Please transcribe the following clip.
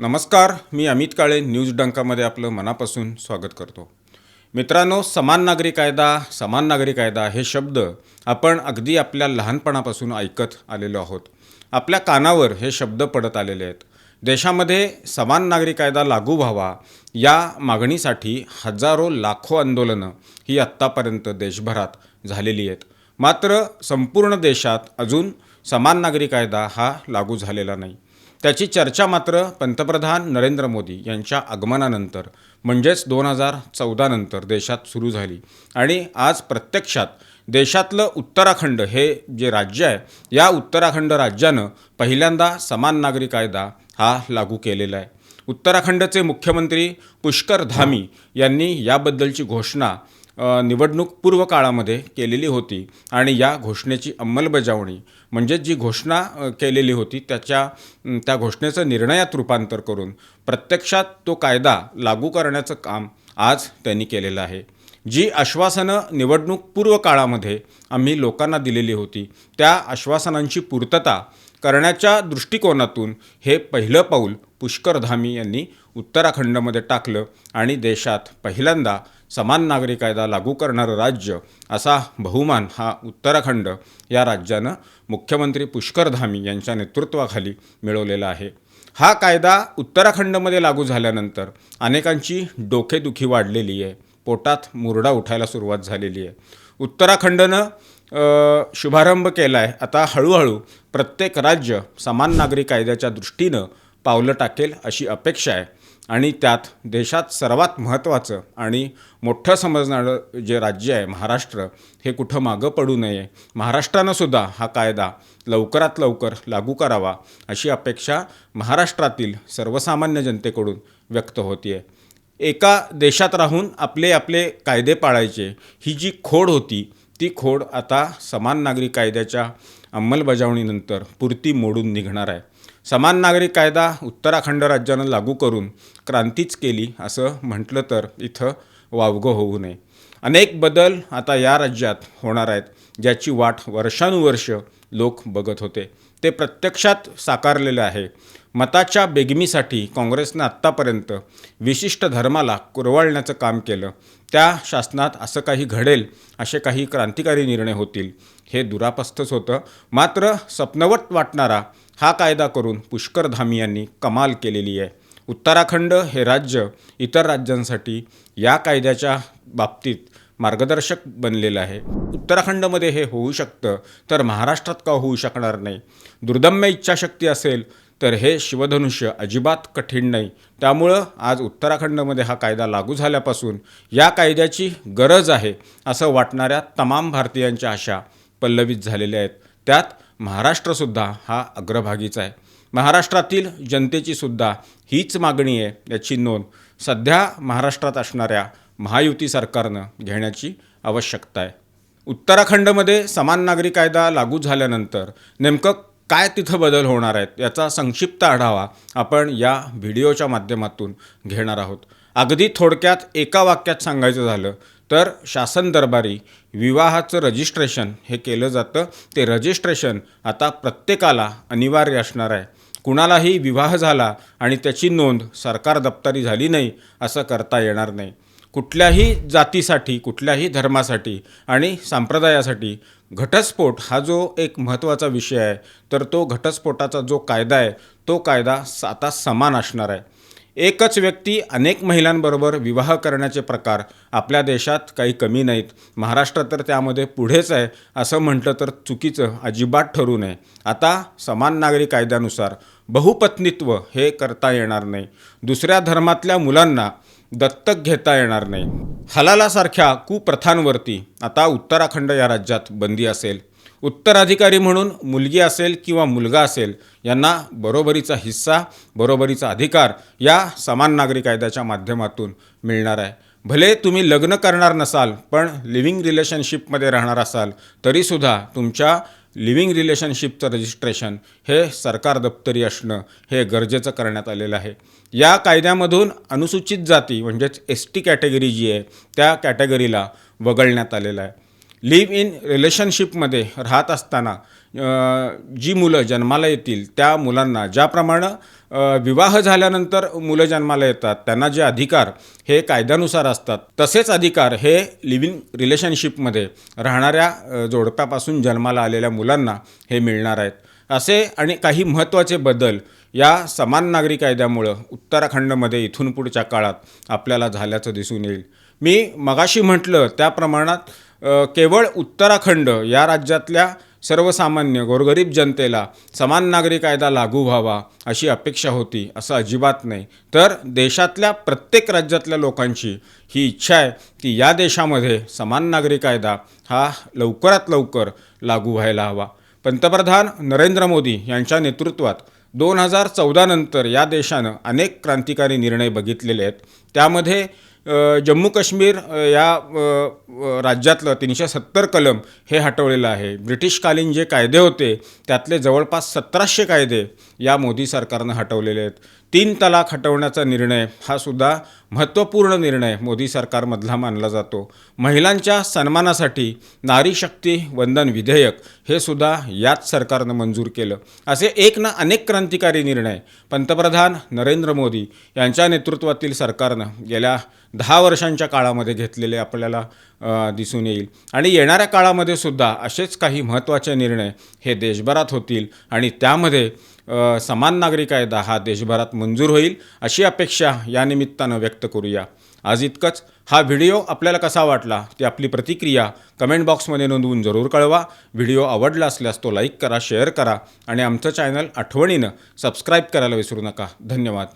नमस्कार मी अमित काळे न्यूज डंकामध्ये आपलं मनापासून स्वागत करतो. मित्रांनो समान नागरी कायदा समान नागरी कायदा हे शब्द आपण अगदी आपल्या लहानपणापासून ऐकत आलेलो आहोत. आपल्या कानावर हे शब्द पडत आलेले आहेत. देशामध्ये समान नागरी कायदा लागू व्हावा या मागणीसाठी हजारो लाखो आंदोलनं ही आत्तापर्यंत देशभरात झालेली आहेत. मात्र संपूर्ण देशात अजून समान नागरी कायदा हा लागू झालेला नाही. त्याची चर्चा मात्र पंतप्रधान नरेंद्र मोदी यांच्या आगमनानंतर म्हणजेच दोन हजार चौदानंतर देशात सुरू झाली. आणि आज प्रत्यक्षात देशातलं उत्तराखंड हे जे राज्य आहे या उत्तराखंड राज्यानं पहिल्यांदा समान नागरी कायदा हा लागू केलेला आहे. उत्तराखंडचे मुख्यमंत्री पुष्कर धामी यांनी याबद्दलची घोषणा निवडणूक पूर्व काळामध्ये केलेली होती आणि या घोषणेची अंमलबजावणी म्हणजे जी घोषणा केलेली होती त्याच्या त्या घोषणेचं निर्णयात रूपांतर करून प्रत्यक्षात तो कायदा लागू करण्याचं काम आज त्यांनी केलेलं आहे. जी आश्वासनं निवडणूक पूर्व काळामध्ये आम्ही लोकांना दिलेली होती त्या आश्वासनांची पूर्तता करण्याच्या दृष्टिकोनातून हे पहिलं पाऊल पुष्करधामी यांनी उत्तराखंडमध्ये टाकलं आणि देशात पहिल्यांदा समान नागरी कायदा लागू करणारं राज्य असा बहुमान हा उत्तराखंड या राज्यानं मुख्यमंत्री पुष्कर धामी यांच्या नेतृत्वाखाली मिळवलेला आहे. हा कायदा उत्तराखंडमध्ये लागू झाल्यानंतर अनेकांची डोकेदुखी वाढलेली आहे. पोटात मुरडा उठायला सुरुवात झालेली आहे. उत्तराखंडनं शुभारंभ केला आहे आता हळूहळू प्रत्येक राज्य समान नागरी कायद्याच्या दृष्टीनं पावलं टाकेल अशी अपेक्षा आहे. आणि त्यात देशात सर्वात महत्त्वाचं आणि मोठं समजणारं जे राज्य आहे महाराष्ट्र हे कुठं मागं पडू नये. महाराष्ट्रानंसुद्धा हा कायदा लवकरात लवकर लागू करावा अशी अपेक्षा महाराष्ट्रातील सर्वसामान्य जनतेकडून व्यक्त होती आहे एका देशात राहून आपले आपले कायदे पाळायचे ही जी खोड होती ती खोड आता समान नागरी कायद्याच्या अंमलबजावणीनंतर पुरती मोडून निघणार आहे. समान नागरिक कायदा उत्तराखंड राज्यानं लागू करून क्रांतीच केली असं म्हटलं तर इथं वावगं होऊ नये. अनेक बदल आता या राज्यात होणार आहेत ज्याची वाट वर्षानुवर्ष लोक बघत होते. ते प्रत्यक्षात साकारलेलं आहे. मताच्या बेगमीसाठी काँग्रेसनं आत्तापर्यंत विशिष्ट धर्माला कुरवाळण्याचं काम केलं. त्या शासनात असं काही घडेल असे काही क्रांतिकारी निर्णय होतील हे दुरापस्थच होतं. मात्र सपनवट वाटणारा हा कायदा करून पुष्करधामी यांनी कमाल केलेली आहे. उत्तराखंड हे राज्य इतर राज्यांसाठी या कायद्याच्या बाबतीत मार्गदर्शक बनलेलं आहे. उत्तराखंडमध्ये हे होऊ शकतं तर महाराष्ट्रात का होऊ शकणार नाही? दुर्दम्य इच्छाशक्ती असेल तर हे शिवधनुष्य अजिबात कठीण नाही. त्यामुळं आज उत्तराखंडमध्ये हा कायदा लागू झाल्यापासून या कायद्याची गरज आहे असं वाटणाऱ्या तमाम भारतीयांच्या आशा पल्लवित झालेल्या आहेत. त्यात महाराष्ट्रसुद्धा हा अग्रभागीचा आहे. महाराष्ट्रातील जनतेची सुद्धा हीच मागणी आहे याची नोंद सध्या महाराष्ट्रात असणाऱ्या महायुती सरकारनं घेण्याची आवश्यकता आहे. उत्तराखंडमध्ये समान नागरी कायदा लागू झाल्यानंतर नेमकं काय तिथं बदल होणार आहेत याचा संक्षिप्त आढावा आपण या व्हिडिओच्या माध्यमातून घेणार आहोत. अगदी थोडक्यात एका वाक्यात सांगायचं झालं तर शासन दरबारी विवाहाचं रजिस्ट्रेशन हे केलं जातं. ते रजिस्ट्रेशन आता प्रत्येकाला अनिवार्य असणार आहे. कुणालाही विवाह झाला आणि त्याची नोंद सरकार दप्तरी झाली नाही असं करता येणार नाही. कुठल्याही जातीसाठी कुठल्याही धर्मासाठी आणि संप्रदायासाठी घटस्फोट हा जो एक महत्त्वाचा विषय आहे तर तो घटस्फोटाचा जो कायदा आहे तो कायदा आता समान असणार आहे. एकच व्यक्ती अनेक महिलांबरोबर विवाह करण्याचे प्रकार आपल्या देशात काही कमी नाहीत. महाराष्ट्र तर त्यामध्ये पुढेच आहे असं म्हटलं तर चुकीचं अजिबात ठरू नये. आता समान नागरी कायद्यानुसार बहुपत्नीत्व हे करता येणार नाही. दुसऱ्या धर्मातल्या मुलांना दत्तक घेता येणार नाही. हलालासारख्या कुप्रथांवरती आता उत्तराखंड या राज्यात बंदी असेल. उत्तराधिकारी म्हणून मुलगी असेल किंवा मुलगा असेल यांना बरोबरीचा हिस्सा बरोबरीचा अधिकार या समान नागरी कायद्याच्या माध्यमातून मिळणार आहे. भले तुम्ही लग्न करणार नसाल पण लिव्हिंग रिलेशनशिपमध्ये राहणार असाल तरीसुद्धा तुमच्या लिव्हिंग रिलेशनशिपचं रजिस्ट्रेशन हे सरकार दप्तरी असणं हे गरजेचं करण्यात आलेलं आहे. या कायद्यामधून अनुसूचित जाती म्हणजेच एस टी कॅटेगरी जी आहे त्या कॅटेगरीला वगळण्यात आलेलं आहे. लिव्ह इन रिलेशनशिपमध्ये राहत असताना जी मुलं जन्माला येतील त्या मुलांना ज्याप्रमाणे विवाह झाल्यानंतर मुलं जन्माला येतात त्यांना जे अधिकार हे कायद्यानुसार असतात तसेच अधिकार हे लिव्हिंग रिलेशनशिपमध्ये राहणाऱ्या जोडप्यापासून जन्माला आलेल्या मुलांना हे मिळणार आहेत. असे आणि काही महत्त्वाचे बदल या समान नागरी कायद्यामुळं उत्तराखंडमध्ये इथून पुढच्या काळात आपल्याला झाल्याचं दिसून येईल. मी मगाशी म्हटलं त्या प्रमाणात केवळ उत्तराखंड या राज्यातल्या सर्वसामान्य गोरगरीब जनतेला समान नागरी कायदा लागू व्हावा अशी अपेक्षा होती असं अजिबात नाही. तर देशातल्या प्रत्येक राज्यातल्या लोकांची ही इच्छा आहे की या देशामध्ये समान नागरी कायदा हा लवकरात लवकर लागू व्हायला हवा. पंतप्रधान नरेंद्र मोदी यांच्या नेतृत्वात दोन हजार चौदानंतर या देशानं अनेक क्रांतिकारी निर्णय बघितलेले आहेत. त्यामध्ये जम्मू काश्मीर या राज्यातलं तीनशे सत्तर कलम हे हटवलेलं आहे. ब्रिटिशकालीन जे कायदे होते त्यातले जवळपास सतराशे कायदे या मोदी सरकारनं हटवलेले आहेत. तीन तलाक हटवण्याचा निर्णय हा सुद्धा महत्त्वपूर्ण निर्णय मोदी सरकारमधला मानला जातो. महिलांच्या सन्मानासाठी नारी शक्ती वंदन विधेयक हे सुद्धा याच सरकारनं मंजूर केलं. असे एक ना अनेक क्रांतिकारी निर्णय पंतप्रधान नरेंद्र मोदी यांच्या नेतृत्वातील सरकारनं गेल्या दहा वर्षांच्या काळामध्ये घेतलेले आपल्याला दिसून येईल. आणि येणाऱ्या काळामध्ये सुद्धा असेच काही महत्त्वाचे निर्णय हे देशभरात होतील आणि त्यामध्ये समान नागरी कायदा हा देशभरात मंजूर होईल अशी अपेक्षा या निमित्तानं व्यक्त करूया. आज इतकंच. हा व्हिडिओ आपल्याला कसा वाटला ती आपली प्रतिक्रिया कमेंट बॉक्समध्ये नोंदवून जरूर कळवा. व्हिडिओ आवडला असल्यास तो लाईक करा शेअर करा आणि आमचं चॅनल आठवणीनं सबस्क्राईब करायला विसरू नका. धन्यवाद.